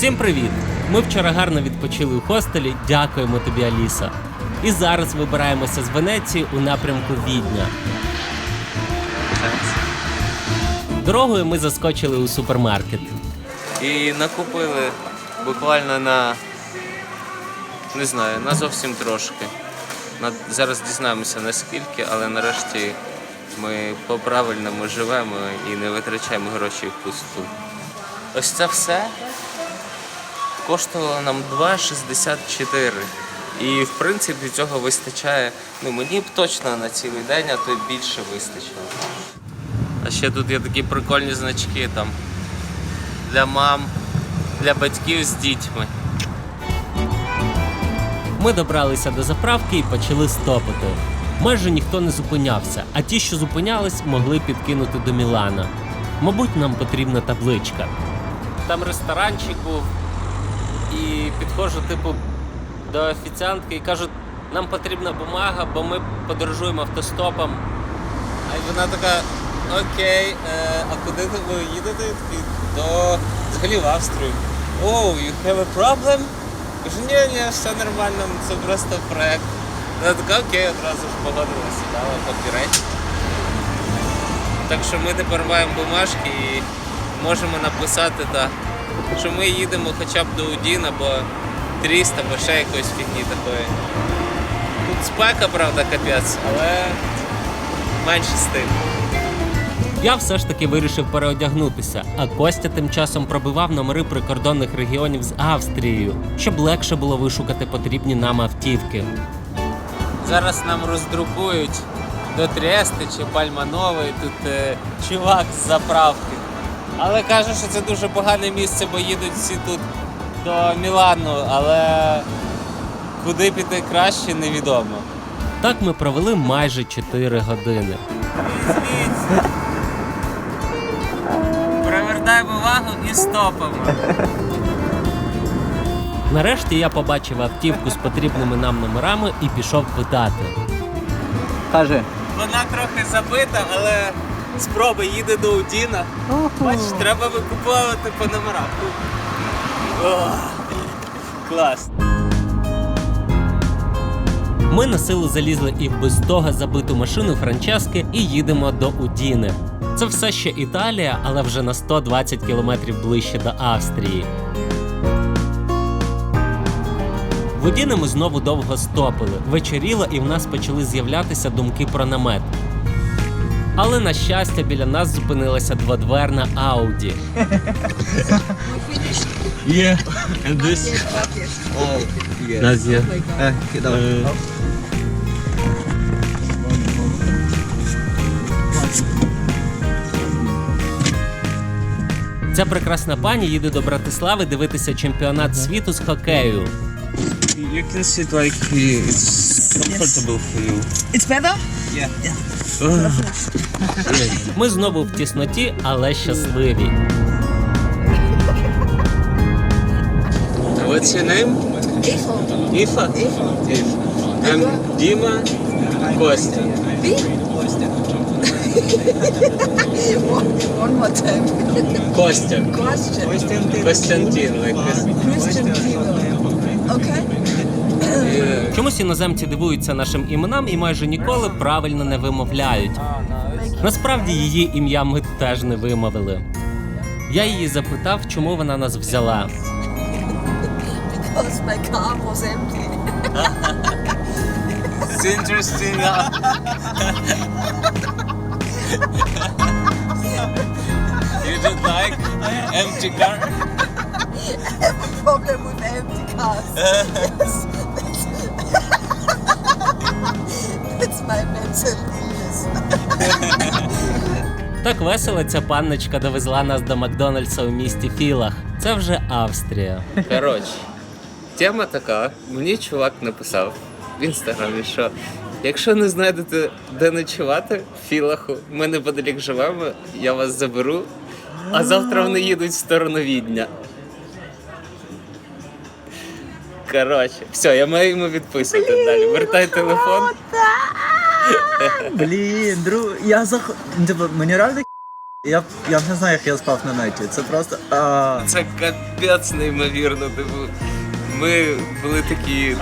Всім привіт! Ми вчора гарно відпочили у хостелі. Дякуємо тобі, Аліса. І зараз вибираємося з Венеції у напрямку Відня. Дорогою ми заскочили у супермаркет. І накупили буквально на не знаю, на зовсім трошки. На, зараз дізнаємося наскільки, але нарешті ми по-правильному живемо і не витрачаємо гроші впусту. Ось це все коштувало нам 2,64. І в принципі цього вистачає. Ну мені б точно на цілий день, а то й більше вистачило. А ще тут є такі прикольні значки там для мам, для батьків з дітьми. Ми добралися до заправки і почали стопити. Майже ніхто не зупинявся, а ті, що зупинялись, могли підкинути до Мілана. Мабуть, нам потрібна табличка. Там ресторанчик був, і підходжу, типу, до офіціантки і кажу, нам потрібна бумага, бо ми подорожуємо автостопом. А вона така, окей, е, а куди ви їдете? До взагалі в Австрію. Oh, you have a problem? Кажу, ні, ні, все нормально, це просто проект. Вона така, окей, одразу ж погодилася, дала папірець. Так що ми тепер маємо бумажки і можемо написати, та, що ми їдемо хоча б до Удін або Тріст, або ще якоїсь фігні такої. Тут спека, правда, капець, але менше з тим. Я все ж таки вирішив переодягнутися, а Костя тим часом пробивав номери прикордонних регіонів з Австрією, щоб легше було вишукати потрібні нам автівки. Зараз нам роздрукують до Тріести чи Пальманової тут е, чувак з заправки. Але каже, що це дуже погане місце, бо їдуть всі тут до Мілану, але куди піти краще, невідомо. Так ми провели майже 4 години. Привертаємо увагу і стопимо. Нарешті я побачив автівку з потрібними нам номерами і пішов питати. Каже, Вона трохи забита, але спроби їде до Удіна. Бачиш, треба викуповувати по номерах. Клас. Ми на силу залізли і в без того забиту машину Франчески і їдемо до Удіни. Це все ще Італія, але вже на 120 кілометрів ближче до Австрії. В Удіни ми знову довго стопили. Вечоріло, і в нас почали з'являтися думки про намет. Але на щастя, біля нас зупинилася дводверна Ауді. yeah. Yeah. Назія. Eh, давай. Ця прекрасна пані їде до Братислави дивитися чемпіонат світу з хокею. You can sit like it's comfortable for you. It's better? Ми знову в тісноті, але щасливі. What's your name? Ifa. Ifa. I'm Dima Kostya. One more time. Kostya. Question. Konstantin, like this. People. Okay. Yeah. Чомусь іноземці дивуються нашим іменам і майже ніколи правильно не вимовляють. Насправді її ім'я ми теж не вимовили. Я її запитав, чому вона нас взяла. Because my car was empty. It's interesting. you don't like empty car? Problem with empty cars. yes. my mental illness. Так весело ця панночка довезла нас до Макдональдса у місті Філах. Це вже Австрія. Коротше, тема така. Мені чувак написав в інстаграмі, що якщо не знайдете де ночувати в Філаху, ми неподалік живемо, я вас заберу, а завтра вони їдуть в сторону Відня. Коротше, все, я маю йому відписувати далі. Вертай телефон. Блін, друг, я зах... Типу, мені реально я, я не знаю, як я спав на неті. Це просто. А... Це капець неймовірно. Типу, ми були такі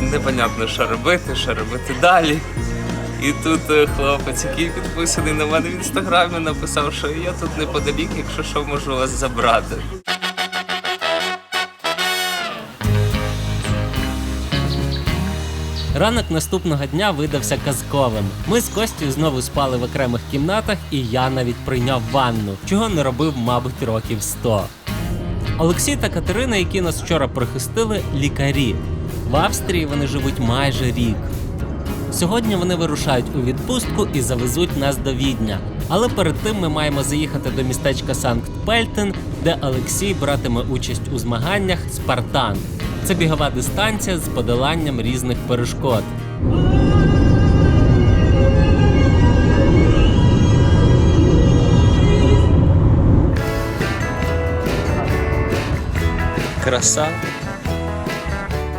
непонятно, що робити, що робити далі. І тут е, хлопець, який підписаний на мене в інстаграмі, написав, що я тут неподалік, якщо що можу вас забрати. Ранок наступного дня видався казковим. Ми з Костю знову спали в окремих кімнатах, і я навіть прийняв ванну, чого не робив, мабуть, років 100. Олексій та Катерина, які нас вчора прихистили, лікарі. В Австрії вони живуть майже рік. Сьогодні вони вирушають у відпустку і завезуть нас до Відня. Але перед тим ми маємо заїхати до містечка Санкт-Пельтен, де Олексій братиме участь у змаганнях Спартан. Це бігова дистанція з подоланням різних перешкод. Краса.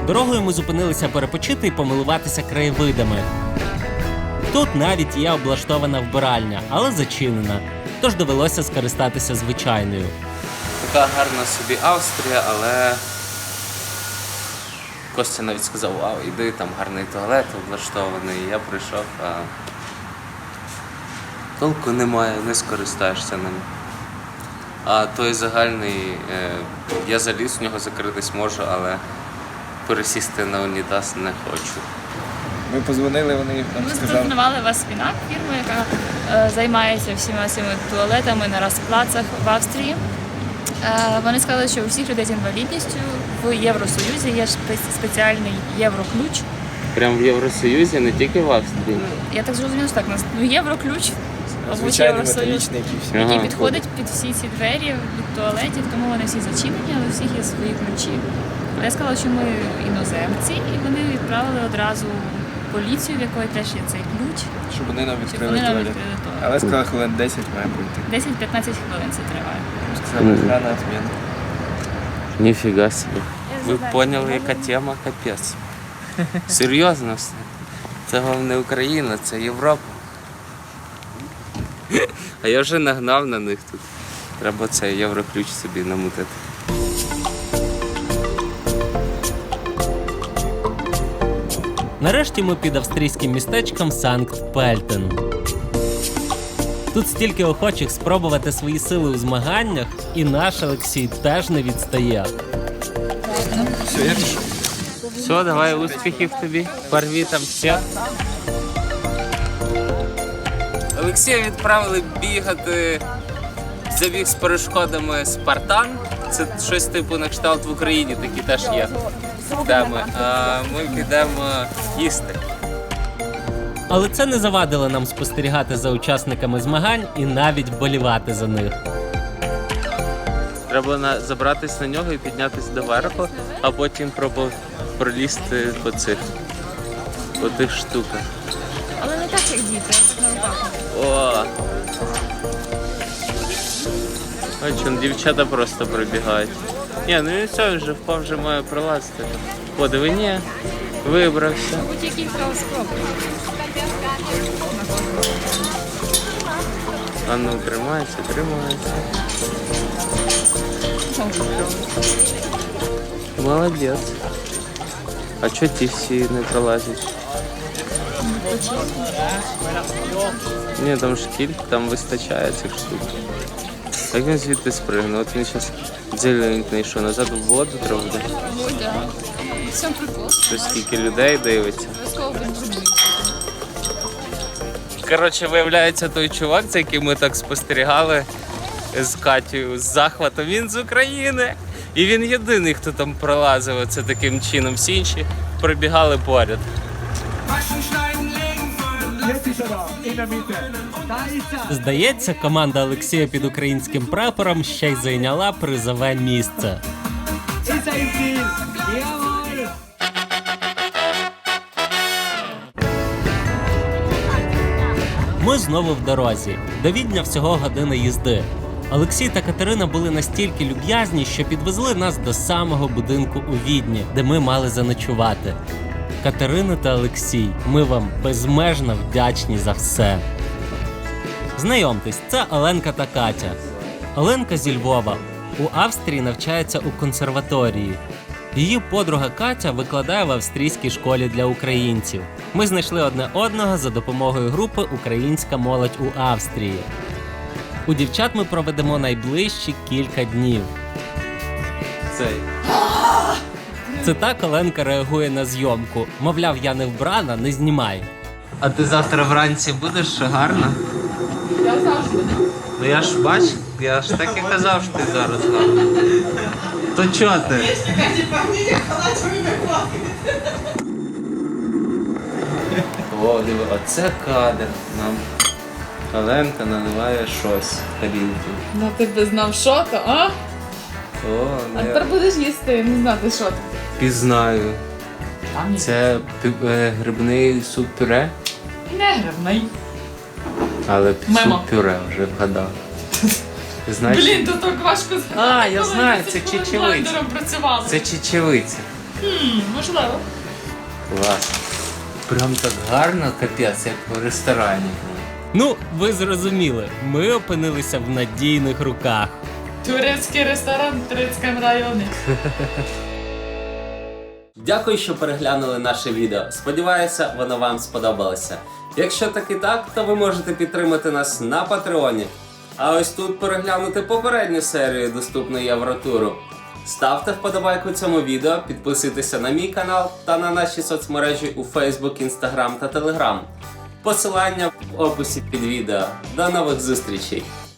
Дорогою ми зупинилися перепочити і помилуватися краєвидами. Тут навіть є облаштована вбиральня, але зачинена, тож довелося скористатися звичайною. Така гарна собі Австрія, але Костя навіть сказав, вау, іди, там гарний туалет облаштований. Я прийшов, а толку немає, не скористаєшся ним. А той загальний, е, я заліз в нього закритись можу, але пересісти на унітаз не хочу. Ми позвонили, вони нам Ми сказали. запропонували вас Спінак, фірму, яка е, займається всіма цими туалетами на розплацах в Австрії. Е, вони сказали, що у всіх людей з інвалідністю в Євросоюзі є спеціальний євроключ. Прямо в Євросоюзі, не тільки в Австрії. Я так зрозуміла, що так нас ну, євроключ, Звичайний Євросоюз, який Ага. підходить під всі ці двері від туалетів, тому вони всі зачинені, але у всіх є свої ключі. Але я сказала, що ми іноземці, і вони відправили одразу поліцію, в якої теж є цей ключ, Щоб вони нам відкрили вони нам туалет. відкрили. Але сказали, хвилин 10 має пройти. 10-15 хвилин це триває. Сказали, охрана отмінна. Ніфіга собі. Ви поняли, яка тема капець. Серйозно все. Це вам не Україна, це Європа. А я вже нагнав на них тут. Треба цей євроключ собі намутити. Нарешті ми під австрійським містечком Санкт-Пельтен. Тут стільки охочих спробувати свої сили у змаганнях, і наш Олексій теж не відстає. Все, я пішов. Все, давай успіхів тобі. Порві там все. Олексія відправили бігати забіг з перешкодами Спартан. Це щось типу на кшталт в Україні, такі теж є теми. А ми підемо їсти. Але це не завадило нам спостерігати за учасниками змагань і навіть вболівати за них. Треба на, забратись на нього і піднятися доверху, а потім пробувати пролізти по цих по тих штуках. Але не так, як діти, на руках. О! Бачу, он дівчата просто пробігають. Ні, ну і все, вже впав, вже має пролазити. О, диви, ні, вибрався. Мабуть, є кілька спроб. А ну, тримається, тримається. Молодець. А чого ті всі не пролазять? Ні, там ж кілька, там вистачає цих штук. Як він звідти спригнув? От він зараз зеленький, що назад в воду треба буде. Мабуть, так. В цьому прикол. Що скільки людей дивиться. Обов'язково він зробив. Коротше, виявляється, той чувак, за яким ми так спостерігали з Катю з захватом, він з України. І він єдиний, хто там пролазив оце таким чином. Всі інші пробігали поряд. Здається, команда Олексія під українським прапором ще й зайняла призове місце. Ми знову в дорозі. До Відня всього година їзди. Олексій та Катерина були настільки люб'язні, що підвезли нас до самого будинку у Відні, де ми мали заночувати. Катерина та Олексій, ми вам безмежно вдячні за все. Знайомтесь, це Оленка та Катя. Оленка зі Львова у Австрії навчається у консерваторії. Її подруга Катя викладає в австрійській школі для українців. Ми знайшли одне одного за допомогою групи Українська молодь у Австрії. У дівчат ми проведемо найближчі кілька днів. Цей. Це так Оленка реагує на зйомку. Мовляв, я не вбрана, не знімай. А ти завтра вранці будеш гарно? Я завжди. Ну я ж бач, я ж так і казав, що ти зараз гарно. То чого ти? О, диви, оце кадр. Нам Оленка наливає щось в тарілку. Ну ти би знав, що то, а? О, А не тепер будеш їсти, не знати, що то. пізнаю. Це пі- е, грибний суп-пюре, Не гривний. але Мимо. суп-пюре вже вгадав. Знаєш, Блін, то так важко згадати. А, я коли знаю, 10 це чечевиця. блендером працювали. це чечевиця. Хм, можливо. Клас. Прям так гарно, капець, як в ресторані. Ну, ви зрозуміли, ми опинилися в надійних руках. Турецький ресторан в Турецькому районі. Дякую, що переглянули наше відео. Сподіваюся, воно вам сподобалося. Якщо так і так, то ви можете підтримати нас на Патреоні. А ось тут переглянути попередню серію доступної Євротуру. Ставте вподобайку цьому відео, підписуйтеся на мій канал та на наші соцмережі у Facebook, Instagram та Telegram. Посилання в описі під відео. До нових зустрічей!